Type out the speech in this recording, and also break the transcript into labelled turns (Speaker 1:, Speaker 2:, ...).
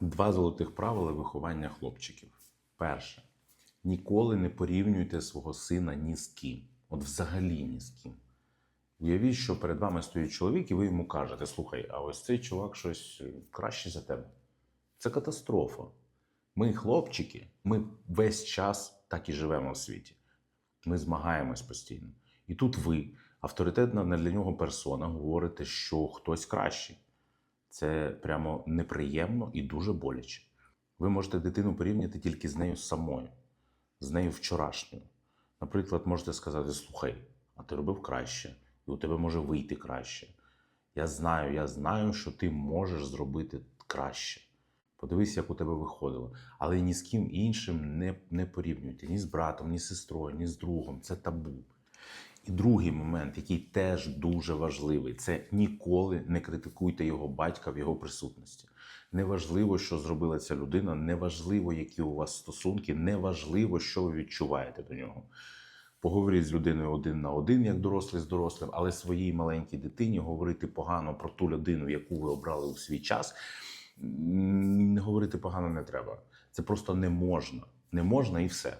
Speaker 1: Два золотих правила виховання хлопчиків. Перше. Ніколи не порівнюйте свого сина ні з ким. От взагалі ні з ким. Уявіть, що перед вами стоїть чоловік, і ви йому кажете: слухай, а ось цей чувак щось е, краще за тебе. Це катастрофа. Ми, хлопчики, ми весь час так і живемо в світі. Ми змагаємось постійно. І тут ви, авторитетна для нього персона, говорите, що хтось кращий. Це прямо неприємно і дуже боляче. Ви можете дитину порівняти тільки з нею самою, з нею вчорашньою. Наприклад, можете сказати: слухай, а ти робив краще, і у тебе може вийти краще. Я знаю, я знаю, що ти можеш зробити краще. Подивись, як у тебе виходило. Але ні з ким іншим не, не порівнюйте ні з братом, ні з сестрою, ні з другом. Це табу. І другий момент, який теж дуже важливий, це ніколи не критикуйте його батька в його присутності. Неважливо, що зробила ця людина, неважливо, які у вас стосунки, неважливо, що ви відчуваєте до нього. Поговоріть з людиною один на один, як дорослий з дорослим, але своїй маленькій дитині говорити погано про ту людину, яку ви обрали у свій час. м, Говорити погано не треба. Це просто не можна. Не можна і все.